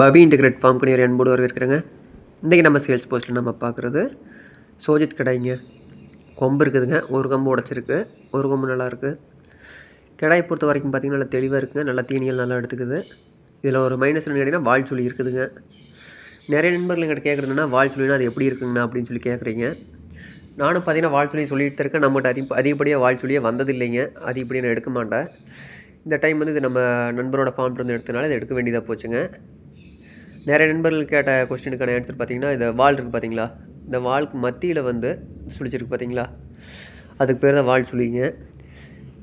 பவி integrate form கணியர் அன்போடு வரவேற்கிறேங்க. இன்றைக்கி நம்ம சேல்ஸ் போஸ்ட்டில் நம்ம பார்க்குறது சோஜித் கடாய்ங்க கொம்பு இருக்குதுங்க. ஒரு கொம்பு உடச்சிருக்கு. ஒரு கொம்பு நல்லா இருக்குது கடாயை பொறுத்த வரைக்கும் பார்த்திங்கன்னா நல்லா தெளிவாக இருக்குங்க நல்லா தீனிகள் நல்லா எடுத்துக்குது. இதில் ஒரு மைனஸ் கேட்டிங்கன்னா வால் சுழி இருக்குதுங்க. நிறைய நண்பர்கள் எங்கிட்ட கேட்குறதுன்னா வால் சுழினா அது எப்படி இருக்குங்கண்ணா அப்படின்னு சொல்லி கேட்குறீங்க. நானும் பார்த்தீங்கன்னா வால் சுழி சொல்லிட்டு இருக்கேன். நம்மகிட்ட அதிக அதிகப்படியாக வால் சுழியே வந்ததில்லைங்க. அதிகப்படியாக நான் எடுக்க மாட்டேன். இந்த டைம் வந்து இது நம்ம நண்பரோட ஃபார்ம் இருந்து எடுத்தனால இதை எடுக்க வேண்டியதாக போச்சுங்க. நிறைய நண்பர்கள் கேட்ட கொஸ்டினுக்கான ஆன்சர் பார்த்தீங்கன்னா இந்த வால் இருக்குது பார்த்தீங்களா? இந்த வால்க்கு மத்தியில் வந்து சுழிச்சிருக்கு பார்த்தீங்களா? அதுக்கு பேர் தான் வால் சுழிங்க.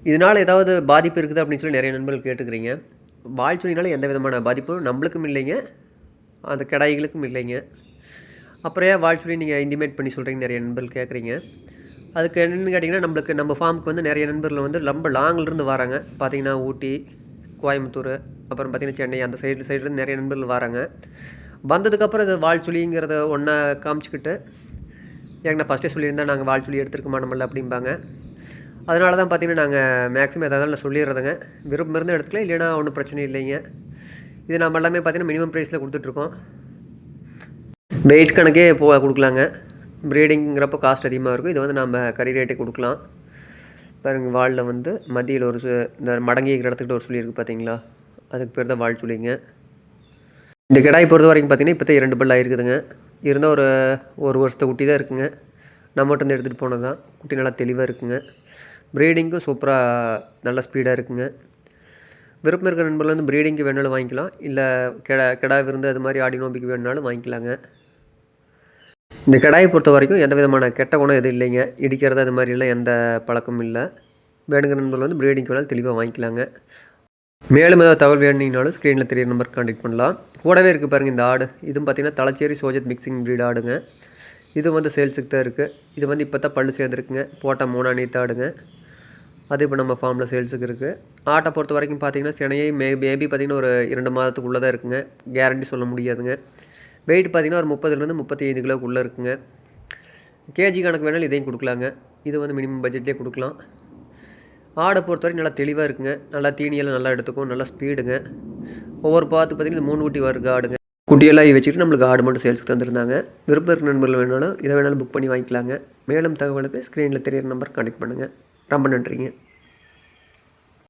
இதனால் ஏதாவது பாதிப்பு இருக்குது அப்படின்னு சொல்லி நிறைய நண்பர்கள் கேட்டுக்கிறீங்க. வால் சுழினால எந்த விதமான பாதிப்பும் நம்மளுக்கும் இல்லைங்க. அந்த கிடாய்களுக்கும் இல்லைங்க. அப்புறம் ஏன் வால் சுழி நீங்கள் இன்டிமேட் பண்ணி சொல்கிறீங்க நிறைய நண்பர்கள் கேட்குறீங்க அதுக்கு என்னென்னு கேட்டிங்கன்னா நம்மளுக்கு நம்ம ஃபார்முக்கு வந்து நிறைய நண்பர்கள் வந்து ரொம்ப லாங்கிலிருந்து வராங்க. பார்த்தீங்கன்னா ஊட்டி கோயம்புத்தூர் அப்புறம் பார்த்திங்கன்னா சென்னை அந்த சைடு சைடுலேருந்து நிறைய நண்பர்கள் வராங்க. வந்ததுக்கப்புறம் இது வால் ஒன்றா காமிச்சிக்கிட்டு ஏங்கண்ணா ஃபஸ்ட்டே சொல்லியிருந்தால் நாங்கள் வாழ்ச்சொலி சுழி எடுத்துருக்க மாட்டோம்ல அப்படிம்பாங்க. அதனால தான் பார்த்திங்கன்னா நாங்கள் மேக்ஸிமம் எதாவது நான் சொல்லிடுறதுங்க. விருப்பம் இருந்து எடுத்துக்கலாம் இல்லைன்னா ஒன்றும் பிரச்சனை இல்லைங்க. இது நம்ம எல்லாமே பார்த்திங்கன்னா மினிமம் ப்ரைஸில் கொடுத்துட்ருக்கோம். வெயிட் கணக்கே போ கொடுக்கலாங்க. ப்ரீடிங்கிறப்போ காஸ்ட் அதிகமாக இருக்கும். இது வந்து நம்ம கறி ரேட்டே கொடுக்கலாம். பாருங்க வாழில் வந்து மதியில் ஒரு சு- இந்த மடங்கி இருக்கிற இடத்துக்கிட்ட ஒரு சுழி இருக்குது பார்த்தீங்களா அதுக்கு பேர் தான் வால் சுழிங்க. இந்த கிடாய் பொறுத்த வரைக்கும் பார்த்தீங்கன்னா இப்போ தான் இரண்டு பல் ஆயிருக்குதுங்க இருந்தால் ஒரு ஒரு வருஷத்தை குட்டி தான் இருக்குங்க. நம்மகிட்ட இருந்து எடுத்துகிட்டு போனது தான். குட்டி நல்லா தெளிவாக இருக்குங்க. ப்ரீடிங்கும் சூப்பராக நல்ல ஸ்பீடாக இருக்குங்க. விருப்பம் இருக்கிற நண்பர்கள் வந்து ப்ரீடிங்க்கு வேணாலும் வாங்கிக்கலாம். இல்லை கிடா கிடா விருந்து அது மாதிரி ஆடி நோம்பிக்கு வேணுனாலும் வாங்கிக்கலாங்க. இந்த கடாயை பொறுத்த வரைக்கும் எந்த விதமான கெட்ட குணம் எதுவும் இல்லைங்க. இடிக்கிறது அது மாதிரிலாம் எந்த பழக்கமும் இல்லை. வேணுங்கிற நண்பர்கள் வந்து ப்ரீடிங் வேணாலும் தெளிவாக வாங்கிக்கலாங்க. மேலும் ஏதாவது தகவல் வேணுங்கனாலும் ஸ்க்ரீனில் தெரிய நம்பர் கான்டெக்ட் பண்ணலாம். கூடவே இருக்குது பாருங்கள் இந்த ஆடு. இதுவும் பார்த்திங்கன்னா தலைச்சேரி சோஜத் மிக்சிங் ப்ரீட் ஆடுங்க. இது வந்து சேல்ஸுக்கு தான் இருக்குது இது வந்து இப்போ தான் பல்லு சேர்ந்துருக்குங்க. போட்டால் மூணா நீத்த ஆடுங்க. அது இப்போ நம்ம ஃபார்மில் சேல்ஸுக்கு இருக்குது ஆட்டை பொறுத்த வரைக்கும் பார்த்தீங்கன்னா சினையை மே மேபி பார்த்தீங்கன்னா ஒரு இரண்டு மாதத்துக்குள்ளே தான் இருக்குங்க. கேரண்டி சொல்ல முடியாதுங்க. வெயிட் பார்த்தீங்கன்னா ஒரு முப்பதுலேருந்து முப்பத்தி ஐந்து கிலோக்குள்ளே இருக்குங்க. கேஜி கணக்கு வேணாலும் இதையும் கொடுக்கலாங்க. இது வந்து மினிமம் பட்ஜெட்லேயே கொடுக்கலாம். ஆடை பொறுத்தவரைக்கும் நல்லா தெளிவாக இருக்குங்க. நல்லா தீனியெல்லாம் நல்லா எடுத்துக்கும். நல்லா ஸ்பீடுங்க ஒவ்வொரு பார்த்து பார்த்தீங்கன்னா மூணு குட்டி வருங்க ஆடுங்க. குட்டியெல்லாம் வச்சுட்டு நம்மளுக்கு ஆடு மட்டும் சேல்ஸுக்கு தந்துருந்தாங்க. விருப்பம் இருக்க நண்பர்கள் வேணாலும் இதை வேணாலும் புக் பண்ணி வாங்கிக்கலாங்க. மேலும் தகவலுக்கு ஸ்க்ரீனில் தெரியிற நம்பர் கான்டெக்ட் பண்ணுங்கள் ரொம்ப நன்றிங்க.